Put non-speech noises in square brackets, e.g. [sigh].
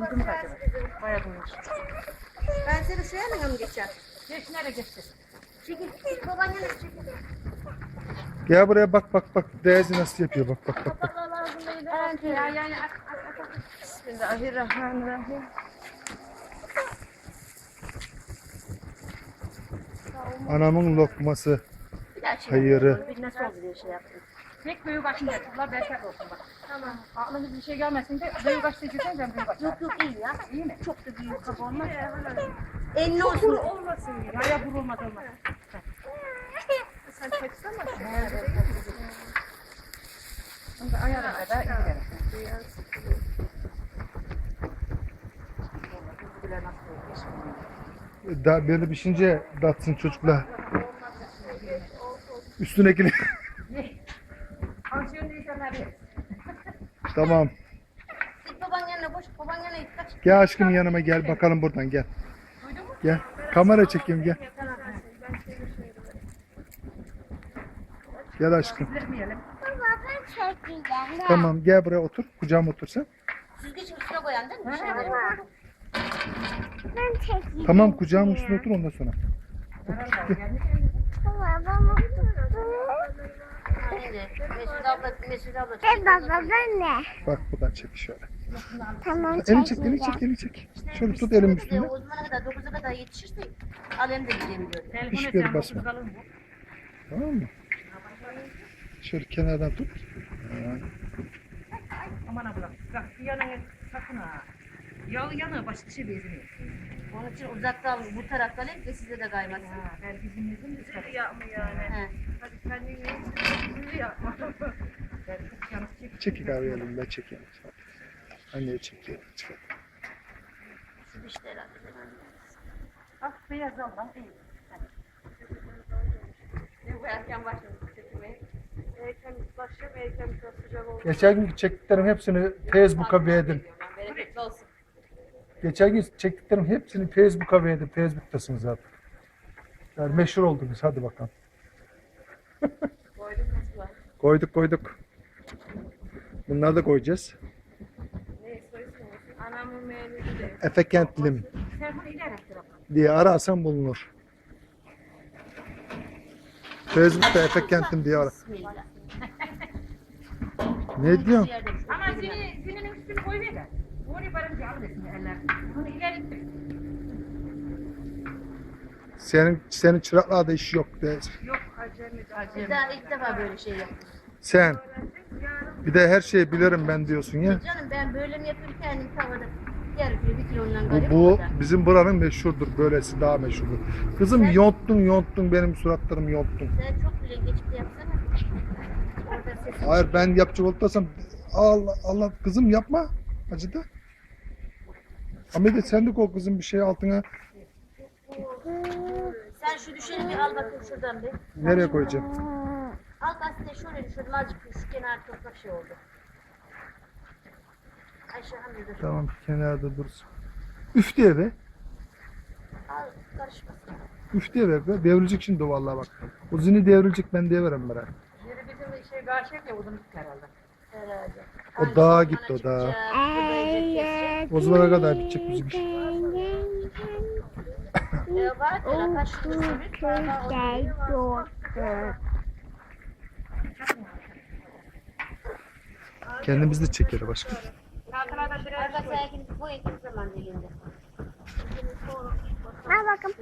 Durgun kaçırdı. Bayağı durmuş. Ben seni suya mı geçeceğim? Geç nereye geçeceğiz? Çekil. Babaannene çekil. Gel buraya bak bak bak. Değerli nasıl yapıyor bak bak bak. bak. Evet ya yani. Bismillahirrahmanirrahim. Anamın lokması. Hayırı. Bir nasıl oldu diye şey yaptım. Tek büyük açın yaptılar bereket olsun bak. Tamam. Aklınız bir şey gelmesin de büyük aç seçersen ben büyük aç. Yok yok iyi ya. İyi mi? Çok da büyük kafa olmaz. Elli olsun. olmasın ya. Ya vur olmaz olmaz. Sen çeksene. Şimdi ayarına kadar gidelim. Da, böyle pişince datsın çocuklar. Üstüne gel. [laughs] Tamam. Gel aşkım yanıma gel bakalım buradan gel. Gel. Kamera çekeyim gel. Gel aşkım. Tamam gel buraya otur. Kucağıma otur sen. Süzgeç üstüne koyan. Tamam kucağıma üstüne otur ondan sonra. Baba Şimdi Mesut abla, Mesut abla. Ben ne? Bak buradan çek şöyle. Tamam Elini çek, elini çek, elini çek. Şöyle tut elim üstünde. O zamana kadar 9'a kadar yetişirse alem de. Telefon Hiçbir yere etsem basma. Tamam mı? Şöyle kenardan tut. Aman abla. Bak bir yanına sakın ha. Yağı yanı başka şey benzemiyor. Onun için uzaktan bu taraftan hep ve size de kaymak. Ha, ben bizim yüzüm kadar. Yapma yani. He. Hadi kendin yüzünü yapma. Ben çok yanık çek. Çekil abi elimden çekeyim. Anneye çekeyim. Çıkar. Şu işte herhalde. Bak beyaz aldan iyi. Erken başladı çekmeye. Erken başlayıp erken sıcak oldu. Geçen gün çektiklerim hepsini Facebook'a beğendim. Geçen gün çektiklerim hepsini Facebook'a beğendim. Facebook'tasınız artık. Yani meşhur oldunuz. Hadi bakalım. Koyduk nasıl? Koyduk koyduk. Bunları da koyacağız. Ne soysun Anamın meğlidi de. Efe Kentlim diye ararsan bulunur. Facebook'ta Efe Kentlim diye ara. Bismillah. Ne diyorsun? Ama zini, zininin üstünü koyuver de. Senin senin çıraklarda iş yok. De. Yok acemi Bir acemi. daha ilk defa böyle şey yaptım. Sen bir de her şeyi bilirim ben diyorsun ya. Canım ben böyle mi yapıyorum kendim tavada? Yarı kilo bir kilo ondan Bu, bu bizim buranın meşhurdur. Böylesi daha meşhurdur. Kızım yonttun yonttun benim suratlarım yonttun. Sen çok bile geçip yapsana. Orada sesin Hayır ben yapacak olsam Allah Allah kızım yapma acıdı. Ahmet sen de koy kızım bir şey altına Sen şu düşeni bir al bakayım şuradan bir. nereye koyacağım? Al gazete şöyle düşürdüm azıcık şu kenar toprak şey oldu. Ayşe Hamdi dur. Tamam kenarda dursun. Üf diye be. Al karışmasın. Üf diye ver be. Devrilecek şimdi o vallahi bak. O zini devrilecek ben diye verem bana. Yeri bizim şey karşıya ya uzun tuttu herhalde. Herhalde. O dağa gitti o dağa. Zamana kadar bitecek bizim. Kendimiz de çekeriz başka. Al bakalım.